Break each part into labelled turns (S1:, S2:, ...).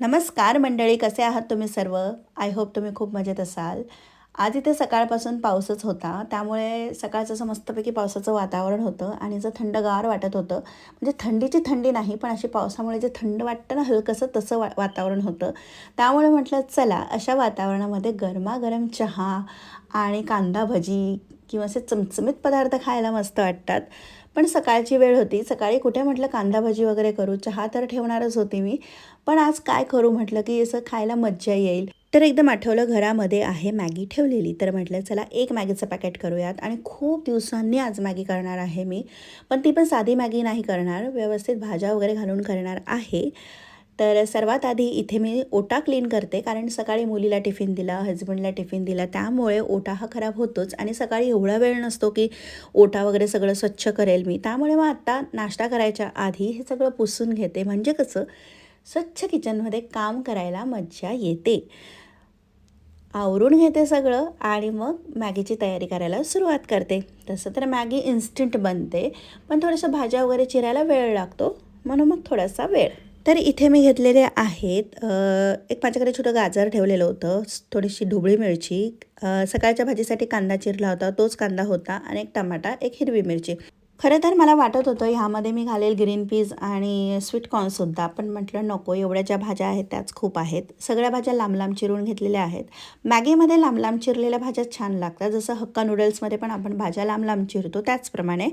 S1: नमस्कार मंडळी कसे आहात तुम्ही सर्व? आय होप तुम्ही खूप मजेत असाल. आज इथे सकाळपासून पाऊसच होता. त्यामुळे सकाळचं असं मस्तपैकी पावसाचं वातावरण होतं आणि जर थंडगार वाटत होतं. म्हणजे थंडीची थंडी नाही पण अशी पावसामुळे जे थंड वाटतं ना हलकंसं तसं वा वातावरण होतं. त्यामुळे म्हटलं चला अशा वातावरणामध्ये गरमागरम चहा आणि कांदा भजी किंवा असे चमचमीत पदार्थ खायला मस्त वाटतात. पण सकाळची वेळ होती. सकाळी कुठे म्हटलं कांदा भजी वगैरे करू. चहा तर ठेवणारच होती मी. पण आज काय करू म्हटलं की असं खायला मज्जा येईल. तर एकदम आठवलं घरामध्ये आहे मॅगी ठेवलेली. तर म्हटलं चला एक मॅगीचं पॅकेट करूयात. आणि खूप दिवसांनी आज मॅगी करणार आहे मी. पण ती पण साधी मॅगी नाही करणार. व्यवस्थित भाज्या वगैरे घालून करणार आहे. तर सर्वात आधी इथे मी ओटा क्लीन करते कारण सकाळी मुलीला टिफिन दिला हजबंडला टिफिन दिला त्यामुळे ओटा हा खराब होतोच. आणि सकाळी एवढा वेळ नसतो की ओटा वगैरे सगळं स्वच्छ करेल मी. त्यामुळे मग आत्ता नाश्ता करायच्या आधी हे सगळं पुसून घेते. म्हणजे कसं स्वच्छ किचनमध्ये काम करायला मज्जा येते. आवरून घेते सगळं आणि मग मॅगीची तयारी करायला सुरुवात करते. तसं तर मॅगी इन्स्टंट बनते पण थोडंसं भाज्या वगैरे चिरायला वेळ लागतो. म्हणून मग थोडासा वेळ. तर इथे मी घेतलेले आहेत एक माझ्याकडे छोटं गाजर ठेवलेलं होतं थोडीशी ढोबळी मिरची सकाळच्या भाजीसाठी कांदा चिरला होता तोच कांदा होता आणि एक टमाटा एक हिरवी मिरची. खरं तर मला वाटत होतं ह्यामध्ये मी घालेल ग्रीन पीज आणि स्वीटकॉर्नसुद्धा पण म्हटलं नको एवढ्या ज्या भाज्या आहेत त्याच खूप आहेत. सगळ्या भाज्या लांब लांब चिरून घेतलेल्या आहेत. मॅगीमध्ये लांब लांब चिरलेल्या भाज्या छान लागतात जसं हक्का नूडल्समध्ये पण आपण भाज्या लांब लांब चिरतो त्याचप्रमाणे.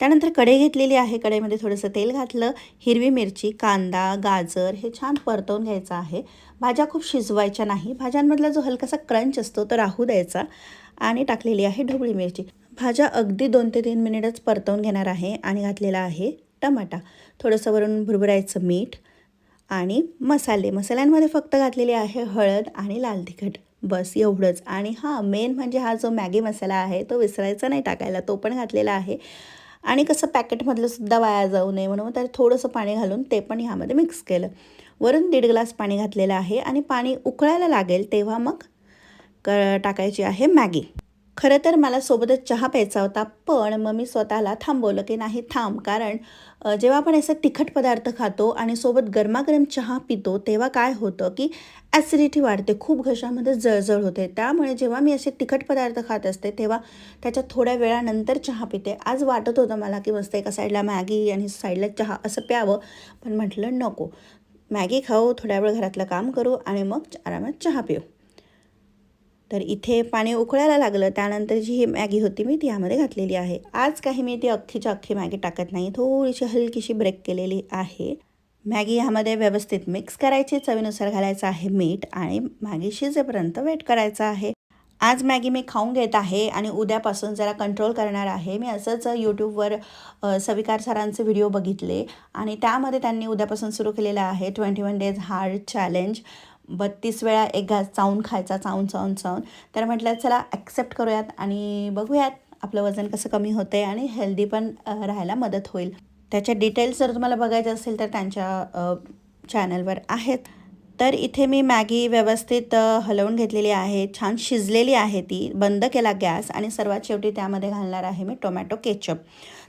S1: त्यानंतर कढई घेतलेली आहे. कढईमध्ये थोडंसं तेल घातलं हिरवी मिरची कांदा गाजर हे छान परतवून घ्यायचं आहे. भाज्या खूप शिजवायच्या नाही. भाज्यांमधला जो हलकासा क्रंच असतो तो राहू द्यायचा. आणि टाकलेली आहे ढोबळी मिरची. भाज्या अगदी दोन ते तीन मिनिटच परतवून घेणार आहे आणि घातलेला आहे टमाटा. थोडंसं वरून भुरभुरायचं मीठ आणि मसाले. मसाल्यांमध्ये फक्त घातलेली आहे हळद आणि लाल तिखट. बस एवढंच. आणि हां मेन म्हणजे हा जो मॅगी मसाला आहे तो विसरायचा नाही टाकायला. तो पण घातलेला आहे. आणि कसं पॅकेटमधलं सुद्धा वाया जाऊ नये म्हणून त्यात थोडंसं पाणी घालून ते पण ह्यामध्ये मिक्स केलं. वरून दीड ग्लास पाणी घातलेलं आहे आणि पाणी उकळायला लागेल तेव्हा मग क टाकायची आहे मॅगी. खरं तर मला सोबतच चहा प्यायचा होता पण मग मी स्वतःला थांबवलं की नाही थांब. कारण जेव्हा आपण असे तिखट पदार्थ खातो आणि सोबत गरमागरम चहा पितो तेव्हा काय होतं की ॲसिडिटी वाढते खूप घशामध्ये जळजळ होते. त्यामुळे जेव्हा मी असे तिखट पदार्थ खात असते तेव्हा त्याच्या थोड्या वेळानंतर चहा पिते. आज वाटत होतं मला की मस्त एका साईडला मॅगी आणि साईडला चहा असं प्यावं पण म्हटलं नको. मॅगी खाऊ थोड्या वेळ घरातलं काम करू आणि मग आरामात चहा पिऊ. तर इथे पाणी उकळायला लागलं. त्यानंतर जी ही मॅगी होती मी ती यामध्ये घातलेली आहे. आज काही मी ती अख्खीच्या अख्खी मॅगी टाकत नाही. थोडीशी हलकीशी ब्रेक केलेली आहे. मॅगी ह्यामध्ये व्यवस्थित मिक्स करायची चवीनुसार घालायचं आहे मीठ आणि मॅगी शिजेपर्यंत वेट करायचं आहे. आज मॅगी मी खाऊन घेत आहे आणि उद्यापासून जरा कंट्रोल करणार आहे. मी असंच यूट्यूबवर सविकार सरांचे व्हिडिओ बघितले आणि त्यामध्ये त्यांनी उद्यापासून सुरू केलेलं आहे twenty one days hard challenge बत्तीस वेळा एक घास चावून खायचा चावून चावून चावून. तर म्हटलं चला ॲक्सेप्ट करूयात आणि बघूयात आपलं वजन कसं कमी होतं आहे आणि हेल्दी पण राहायला मदत होईल. त्याच्या डिटेल्स जर तुम्हाला बघायचं असेल तर त्यांच्या चॅनलवर आहेत. तर इथे मी मॅगी व्यवस्थित हलवून घेतलेली आहे. छान शिजलेली आहे ती. बंद केला गॅस आणि सर्वात शेवटी त्यामध्ये घालणार आहे मी टोमॅटो केचप.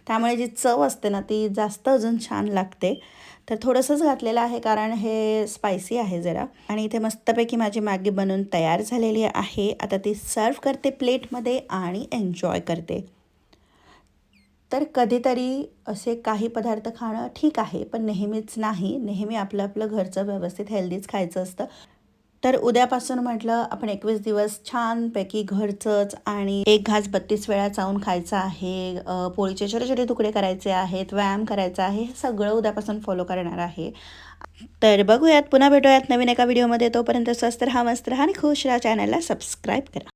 S1: त्यामुळे जी चव असते ना ती जास्त अजून छान लागते. तर थोडंसंच घातलेलं आहे कारण हे स्पायसी आहे जरा. आणि इथे मस्तपैकी माझी मॅगी बनवून तयार झालेली आहे. आता ती सर्व करते प्लेटमध्ये आणि एन्जॉय करते. तर कधीतरी असे काही पदार्थ खाणं ठीक आहे पण नेहमीच नाही. नेहमी आपलं आपलं घरचं व्यवस्थित हेल्दीच खायचं असतं. तर उद्यापासून म्हटलं आपण एकवीस दिवस छानपैकी घरचंच आणि एक घास बत्तीस वेळा चावून खायचं आहे पोळीचे छोटे छोटे तुकडे करायचे आहेत व्यायाम करायचा आहे हे सगळं उद्यापासून फॉलो करणार आहे. तर बघूयात पुन्हा भेटूयात नवीन एका व्हिडिओमध्ये तोपर्यंत स्वस्त राहा मस्त राहा आणि खुश राहा. चॅनलला सबस्क्राईब करा.